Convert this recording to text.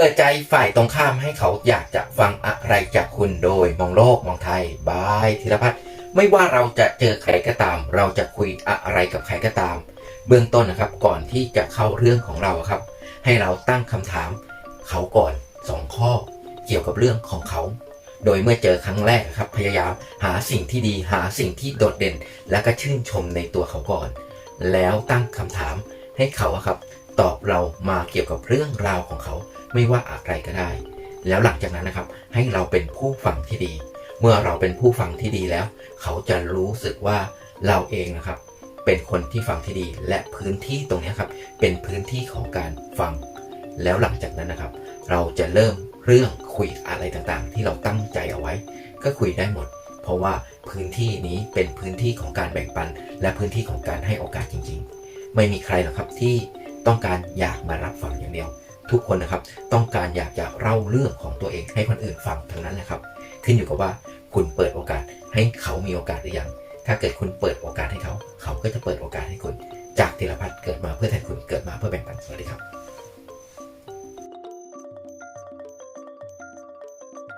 เปิดใจฝ่ายตรงข้ามให้เขาอยากจะฟังอะไรจากคุณโดยมองโลกมองไทยบายธีรพัฒน์ไม่ว่าเราจะเจอใครก็ตาม เราจะคุยอะไรกับใครก็ตาม เบื้องต้นนะครับก่อนที่จะเข้าเรื่องของเราครับ ให้เราตั้งคำถาม เขาก่อนสองข้อ เกี่ยวกับเรื่องของเขา โดยเมื่อเจอครั้งแรกครับพยายามหาสิ่งที่ดีหาสิ่งที่โดดเด่น และก็ชื่นชมในตัวเขาก่อน แล้วตั้งคำถามให้เขาครับ ตอบเรามาเกี่ยวกับเรื่องราวของเขา ไม่ว่าอะไรก็ได้ แล้วหลังจากนั้นนะครับ ให้เราเป็นผู้ฟังที่ดี เมื่อเราเป็นผู้ฟังที่ดีแล้ว เขาจะรู้สึกว่าเราเองนะครับ เป็นคนที่ฟังที่ดี และพื้นที่ตรงนี้ครับ เป็นพื้นที่ของการฟัง แล้วหลังจากนั้นนะครับ เราจะเริ่มเรื่องคุยอะไรต่างๆ ที่เราตั้งใจเอาไว้ ก็คุยได้หมด เพราะว่าพื้นที่นี้เป็นพื้นที่ของการแบ่งปัน และพื้นที่ของการให้โอกาสจริง ๆ ไม่มีใครหรอกครับที่ ต้องการอยากมารับฟังอย่างเดียว ทุกคนนะครับ ต้องการอยากจะเล่าเรื่องของตัวเองให้คนอื่นฟังทั้งนั้นแหละครับ ขึ้นอยู่กับว่าคุณเปิดโอกาสให้เขามีโอกาสหรือยัง ถ้าเกิดคุณเปิดโอกาสให้เขา เขาก็จะเปิดโอกาสให้คุณ จากธีรพัฒน์เกิดมาเพื่อแทนคุณเกิดมาเพื่อแบ่งปันสวัสดีครับ